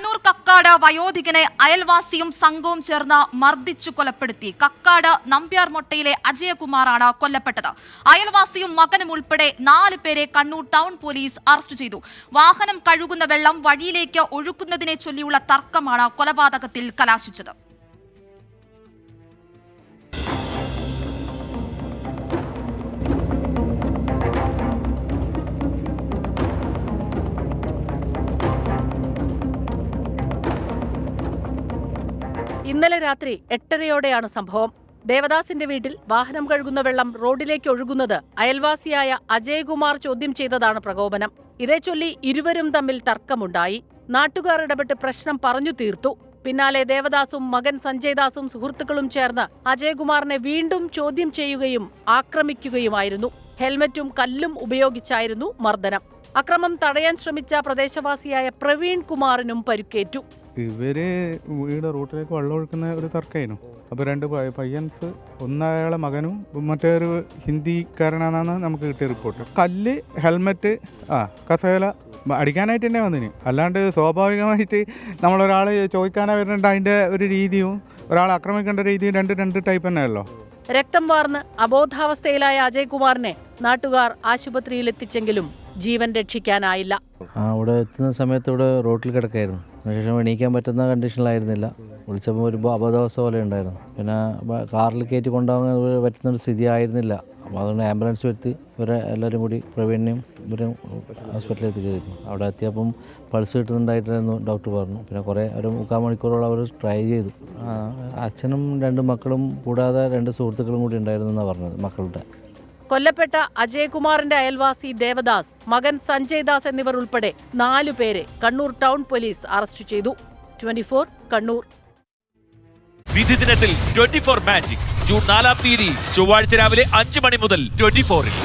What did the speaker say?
കണ്ണൂർ കക്കാട് വയോധികനെ അയൽവാസിയും സംഘവും ചേർന്ന് മർദ്ദിച്ചു കൊലപ്പെടുത്തി. കക്കാട് നമ്പ്യാർ മൊട്ടയിലെ അജയകുമാറാണ് കൊല്ലപ്പെട്ടത്. അയൽവാസിയും മകനും ഉൾപ്പെടെ നാല് പേരെ കണ്ണൂർ ടൗൺ പോലീസ് അറസ്റ്റ് ചെയ്തു. വാഹനം കഴുകുന്ന വെള്ളം വഴിയിലേക്ക് ഒഴുക്കുന്നതിനെ ചൊല്ലിയുള്ള തർക്കമാണ് കൊലപാതകത്തിൽ കലാശിച്ചത്. ഇന്നലെ രാത്രി എട്ടരയോടെയാണ് സംഭവം. ദേവദാസിന്റെ വീട്ടിൽ വാഹനം കഴുകുന്ന വെള്ളം റോഡിലേക്ക് ഒഴുകുന്നത് അയൽവാസിയായ അജയകുമാർ ചോദ്യം ചെയ്തതാണ് പ്രകോപനം. ഇതേ ചൊല്ലി ഇരുവരും തമ്മിൽ തർക്കമുണ്ടായി. നാട്ടുകാർ ഇടപെട്ട് പ്രശ്നം പറഞ്ഞു തീർത്തു. പിന്നാലെ ദേവദാസും മകൻ സഞ്ജയ്ദാസും സുഹൃത്തുക്കളും ചേർന്ന് അജയകുമാറിനെ വീണ്ടും ചോദ്യം ചെയ്യുകയും ആക്രമിക്കുകയുമായിരുന്നു. ഹെൽമറ്റും കല്ലും ഉപയോഗിച്ചായിരുന്നു മർദ്ദനം. അക്രമം തടയാൻ ശ്രമിച്ച പ്രദേശവാസിയായ പ്രവീൺ കുമാറിനും പരിക്കേറ്റു. ഇവർ വീട് റൂട്ടിലേക്ക് വെള്ളം ഒഴുക്കുന്ന ഒരു തർക്കമായിരുന്നു. അപ്പോൾ രണ്ട് പയ്യൻസ് ഒന്നയാളെ മകനും മറ്റൊരു ഹിന്ദിക്കാരനാണെന്നാണ് നമുക്ക് കിട്ടിയ റിപ്പോർട്ട് കല്ല് ഹെൽമെറ്റ് ആ കസേല അടിക്കാനായിട്ട് തന്നെ വന്നിന്. അല്ലാണ്ട് സ്വാഭാവികമായിട്ട് നമ്മളൊരാൾ ചോദിക്കാനാ വരുന്നുണ്ട് അതിന്റെ ഒരു രീതിയും ഒരാൾ ആക്രമിക്കേണ്ട രീതിയും രണ്ട് രണ്ട് ടൈപ്പ് തന്നെയല്ലോ രക്തം വാർന്ന് അബോധാവസ്ഥയിലായ അജയ്കുമാറിനെ നാട്ടുകാർ ആശുപത്രിയിൽ എത്തിച്ചെങ്കിലും ജീവൻ രക്ഷിക്കാനായില്ല. അവിടെ ഇവിടെ എത്തുന്ന സമയത്ത് ഇവിടെ റോട്ടിൽ കിടക്കായിരുന്നു. അതിനുശേഷം എണീക്കാൻ പറ്റുന്ന കണ്ടീഷനിലായിരുന്നില്ല വിളിച്ചപ്പോൾ ഒരു അബോധാവസ്ഥ പോലെ ഉണ്ടായിരുന്നു. പിന്നെ കാറിൽ കയറ്റി കൊണ്ടുപോകാൻ ഒരു പറ്റുന്ന ഒരു സ്ഥിതി ആയിരുന്നില്ല. അപ്പോൾ അതുകൊണ്ട് ആംബുലൻസ് വരുത്തി ഇവരെ എല്ലാവരും കൂടി പ്രവീണിനെയും ഇവരും ഹോസ്പിറ്റലിൽ എത്തിച്ചിരുന്നു അവിടെ എത്തിയപ്പം പൾസ് കിട്ടുന്നുണ്ടായിട്ടായിരുന്നു ഡോക്ടർ പറഞ്ഞു. പിന്നെ കുറേ ഒരു മുക്കാൽ മണിക്കൂറോളം അവർ ട്രൈ ചെയ്തു. അച്ഛനും രണ്ട് മക്കളും കൂടാതെ രണ്ട് സുഹൃത്തുക്കളും കൂടി ഉണ്ടായിരുന്നു എന്നാണ് പറഞ്ഞത് മക്കളുടെ. കൊല്ലപ്പെട്ട അജയകുമാറിന്റെ അയൽവാസി ദേവദാസ് മകൻ സഞ്ജയ് ദാസ് എന്നിവർ ഉൾപ്പെടെ നാലു പേരെ കണ്ണൂർ ടൗൺ പോലീസ് അറസ്റ്റ് ചെയ്തു. ട്വന്റി കണ്ണൂർ. വിധി ദിനത്തിൽ ട്വന്റി ഫോർ മാജിക്. ജൂൺ നാലാം തീയതി ചൊവ്വാഴ്ച രാവിലെ അഞ്ച് മണി മുതൽ ട്വന്റി ഫോറിൽ.